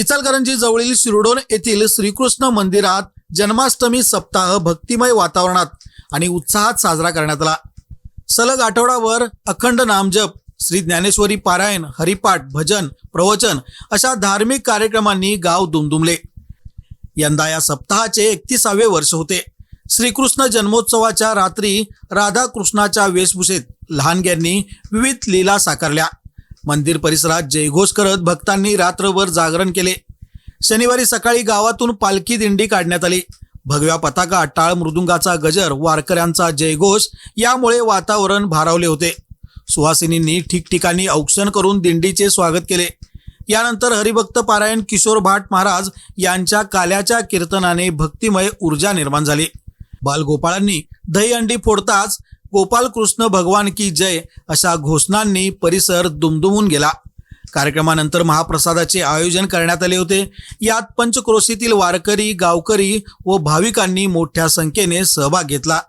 इचलकरंजी जवळील शिरडोन येथील श्रीकृष्ण मंदिरात जन्माष्टमी सप्ताह भक्तिमय वातावरणात आणि उत्साहात साजरा करण्यात आला. सलग आठवडावर अखंड नामजप श्री ज्ञानेश्वरी पारायण हरिपाठ भजन प्रवचन अशा धार्मिक कार्यक्रमांनी गाव दुमदुमले. यंदा या सप्ताहाचे एकतीसावे वर्ष होते. श्रीकृष्ण जन्मोत्सवाच्या रात्री राधाकृष्णाच्या वेशभूषेत लहानग्यांनी विविध लीला साकारल्या. मंदिर परिसरात जयघोष करत भक्तांनी रात्रभर जागरण केले. शनिवारी सकाळी गावातून पालखी दिंडी काढण्यात आली. भगव्या पताका टाळ मृदुंगाचा गजर वारकऱ्यांचा जयघोष यामुळे वातावरण भारावले होते. सुहासिनींनी ठिकठिकाणी औक्षण करून दिंडीचे स्वागत केले. यानंतर हरिभक्त पारायण किशोर भाट महाराज यांच्या काल्याच्या कीर्तनाने भक्तिमय ऊर्जा निर्माण झाली. बालगोपाळांनी दहीहंडी फोडताच गोपाल कृष्ण भगवान की जय अशा घोषणांनी परिसर दुमदुमून गेला. कार्यक्रमानंतर महाप्रसादाचे आयोजन करण्यात आले होते. यात पंचक्रोशीतील वारकरी गावकरी व भाविकांनी मोठ्या संख्येने सहभाग घेतला.